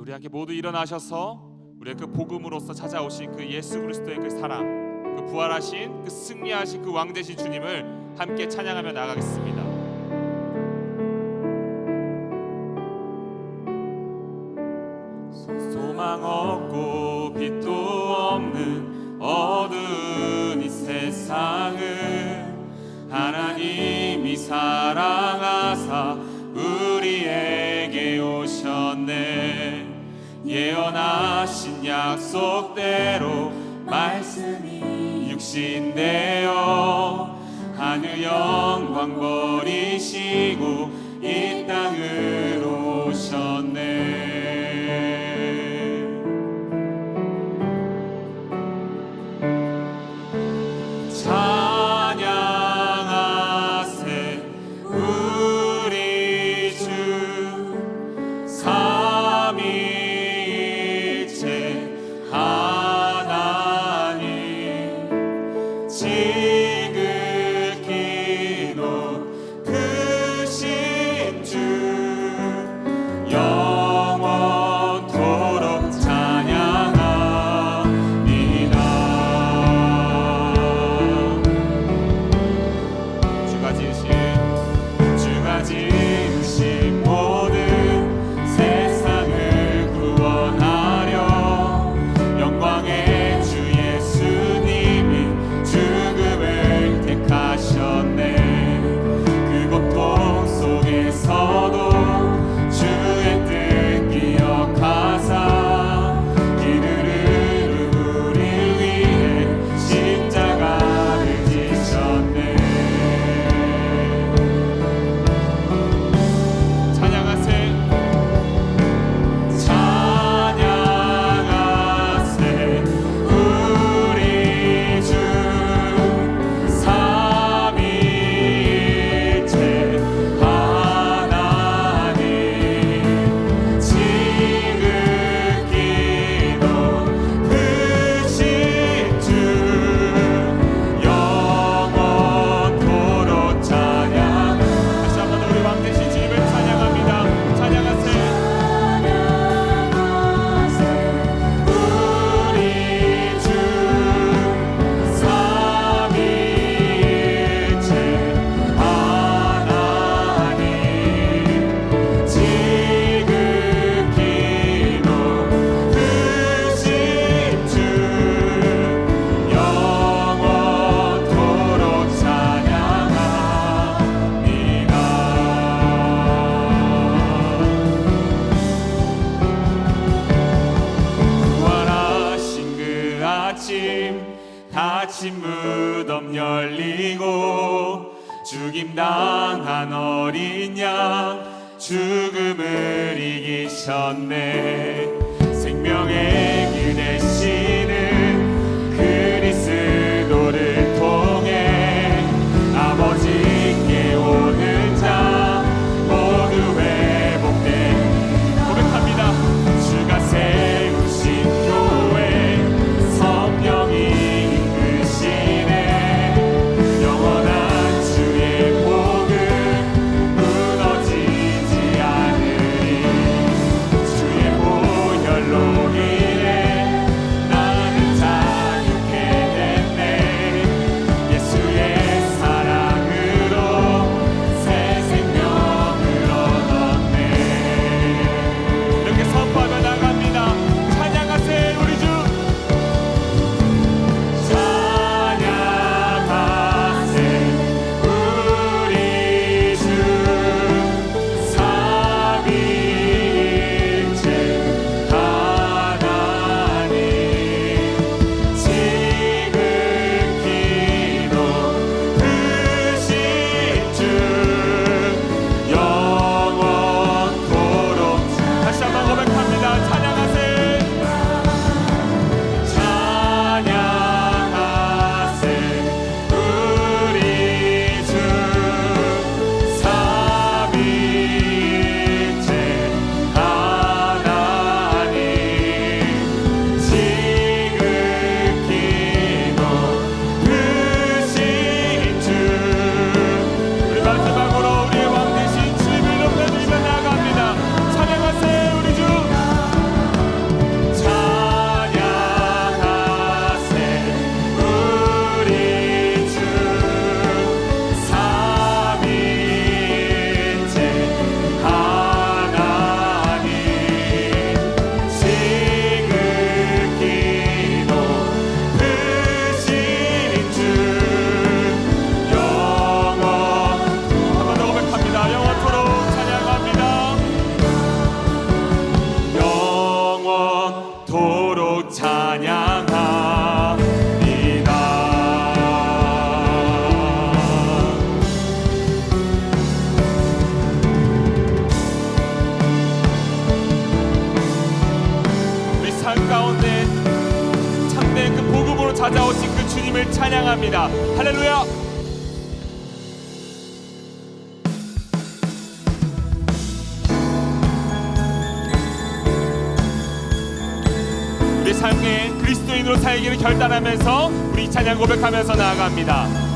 우리 함께 모두 일어나셔서 우리의 그 복음으로서 찾아오신 그 예수 그리스도의 그 사랑, 그 부활하신, 그 승리하신 그 왕 되신 주님을 함께 찬양하며 나가겠습니다. 예언하신 약속대로 말씀이 육신 되어 하늘 영광 버리시고 이 땅으로 아침 다친 무덤 열리고 죽임 당한 어린 양 죽음을 이기셨네. 있습니다. 할렐루야. 우리 삶의 그리스도인으로 살기를 결단하면서 우리 찬양 고백하면서 나아갑니다.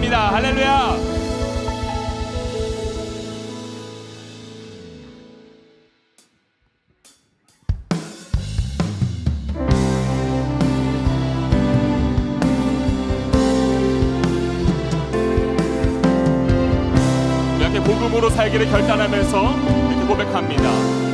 감사합니다. 할렐루야. 이렇게 복음으로 살기를 결단하면서 이렇게 고백합니다.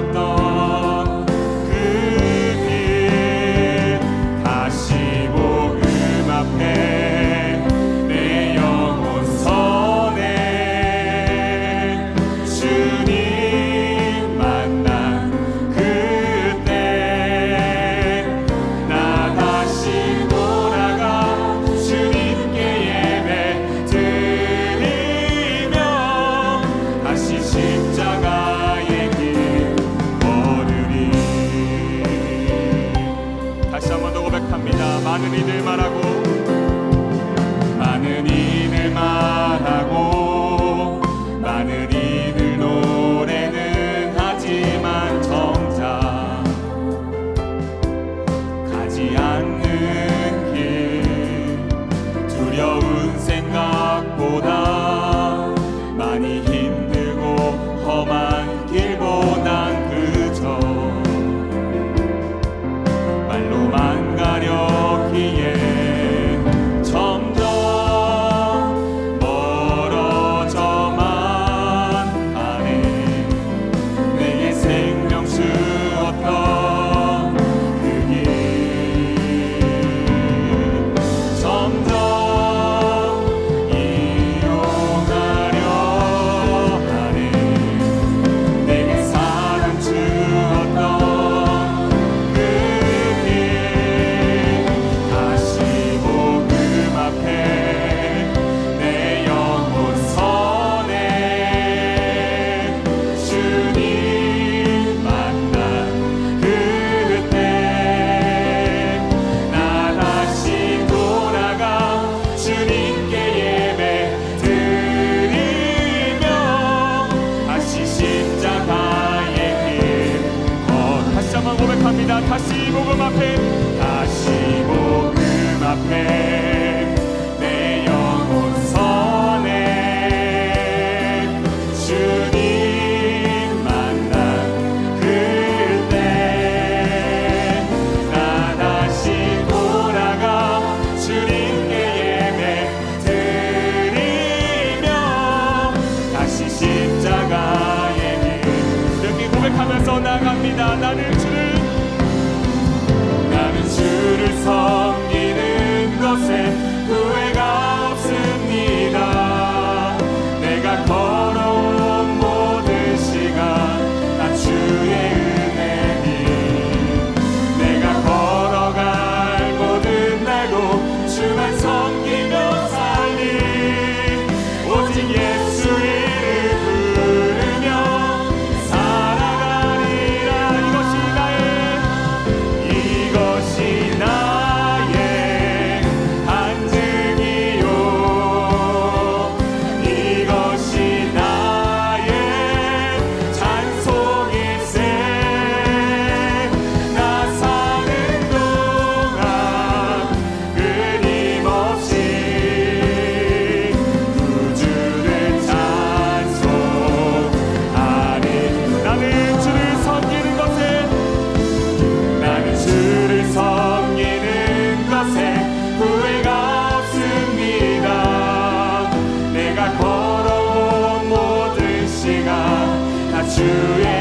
not the 다시 복음 앞에 다시 복음 앞에. to.